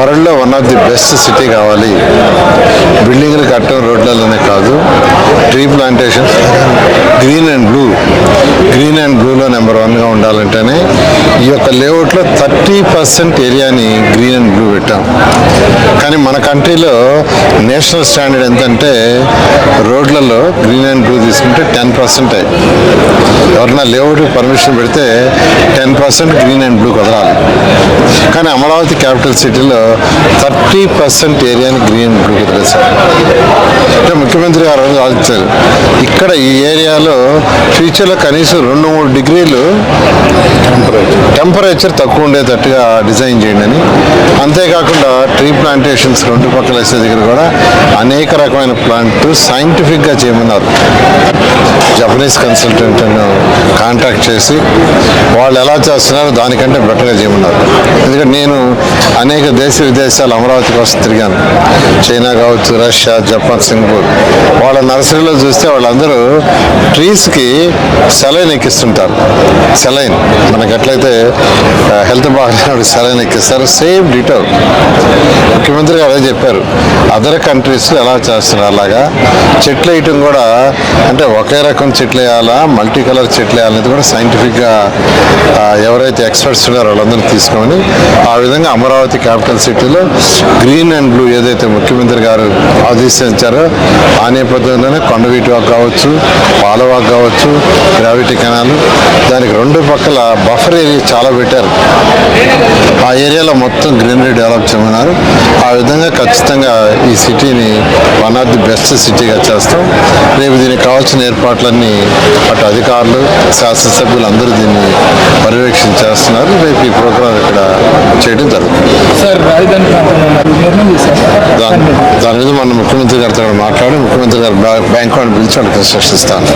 వరల్డ్లో one of the best city కావాలి. బిల్డింగ్లు కట్టడం రోడ్లలోనే కాదు. Tree plantations green and blue green and బ్లూలో number వన్గా ఉండాలంటేనే ఈ యొక్క లేఅవుట్లో థర్టీ పర్సెంట్ ఏరియాని గ్రీన్ అండ్ బ్లూ పెట్టాం. కానీ మన కంట్రీలో నేషనల్ స్టాండర్డ్ ఎంతంటే రోడ్లలో గ్రీన్ అండ్ బ్లూ తీసుకుంటే టెన్ పర్సెంట్. ఎవరన్నా లేఅవుట్ పర్మిషన్ పెడితే ten percent green and blue కుదరాలి. కానీ అమరావతి క్యాపిటల్ సిటీలో థర్టీ పర్సెంట్ ఏరియాని గ్రీన్ అండ్ బ్లూ కుదిరేశారు అంటే ముఖ్యమంత్రి గారు ఆలోచించారు ఇక్కడ ఈ ఏరియాలో ఫ్యూచర్లో కనీసం రెండు మూడు డిగ్రీలు టెంపరేచర్ తక్కువ ఉండేటట్టుగా డిజైన్ చేయండి అని. అంతేకాకుండా ట్రీ ప్లాంటేషన్స్ రెండు పక్కల వేసే దగ్గర కూడా అనేక రకమైన ప్లాంట్ సైంటిఫిక్గా చేయమన్నారు. జపనీస్ కన్సల్టెంట్ను కాంటాక్ట్ చేసి వాళ్ళు ఎలా చేస్తున్నారో దానికంటే బెటర్గా చేయమన్నారు. ఎందుకంటే నేను అనేక దేశ విదేశాలు అమరావతి కోసం తిరిగాను. చైనా కావచ్చు రష్యా జపాన్ సింగపూర్. వాళ్ళ నర్సరీలో చూస్తే వాళ్ళందరూ ట్రీస్కి సెలైన్ ఎక్కిస్తుంటారు. సెలైన్ మనకి ఎట్లయితే హెల్త్ బాగాలేనప్పుడు సెలైన్ ఎక్కిస్తారు సేమ్ డీటెయిల్ ముఖ్యమంత్రి గారు అదే చెప్పారు. అదర్ కంట్రీస్లో ఎలా చేస్తున్నారు అలాగా? చెట్లు వేయటం కూడా అంటే ఒకే రకం చెట్లు వేయాలా? మల్టీ కలర్ చెట్లు వేయాలనేది కూడా సైంటిఫిక్గా ఎవరైతే ఎక్స్పర్ట్స్ ఉన్నారో వాళ్ళందరినీ తీసుకొని ఆ విధంగా అమరావతి క్యాపిటల్ సిటీలో గ్రీన్ అండ్ బ్లూ ఏదైతే ముఖ్యమంత్రి గారు ఆదేశించారో ఆ నేపథ్యంలోనే కొండవీటి వాక్ కావచ్చు పాలవాక్ కావచ్చు గ్రావిటీ కెనాల్ దానికి రెండు పక్కల బఫర్ ఏరియా చాలా పెట్టారు ఆ ఏరియాలో మొత్తం గ్రీనరీ డెవలప్ చేయమన్నారు. ఆ విధంగా ఖచ్చితంగా ఈ సిటీని వన్ ఆఫ్ ది బెస్ట్ సిటీగా చేస్తాం. రేపు దీనికి కావాల్సిన ఏర్పాట్లన్నీ అటు అధికారులు శాసనసభ్యులు అందరూ దీన్ని పర్యవేక్షణ చేస్తున్నారు. రేపు ఈ ప్రోగ్రాం ఇక్కడ చేయడం జరుగుతుంది. దాని మీద మన ముఖ్యమంత్రి గారితో మాట్లాడి ముఖ్యమంత్రి గారు బ్యాంక్ వాళ్ళని పిలిచి వాళ్ళకి ఇన్స్ట్రక్షన్ ఇస్తాను.